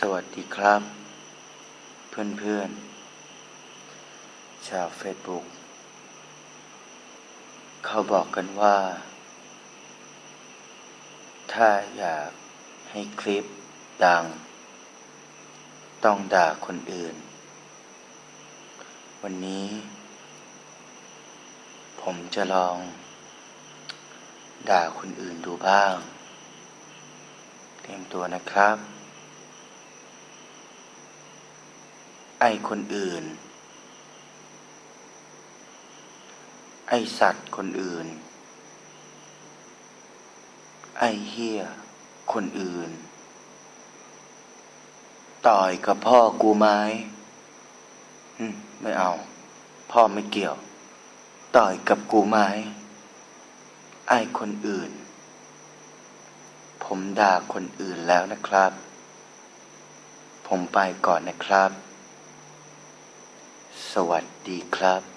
สวัสดีครับ เพื่อนๆ ชาวเฟซบุ๊กเขาบอกกันว่า ถ้าอยากให้คลิปดัง ต้องด่าคนอื่น วันนี้ ผมจะลอง ด่าคนอื่นดูบ้าง เตรียมตัวนะครับ ไอคนอื่น ไอสัตว์คนอื่น ไอ้เฮียคนอื่น ต่อยกับพ่อกูไหมไม่เอา พ่อไม่เกี่ยว ต่อยกับกูไหมไอคนอื่น ผมด่าคนอื่นแล้วนะครับ ผมไปก่อนนะครับ วัสดีครับ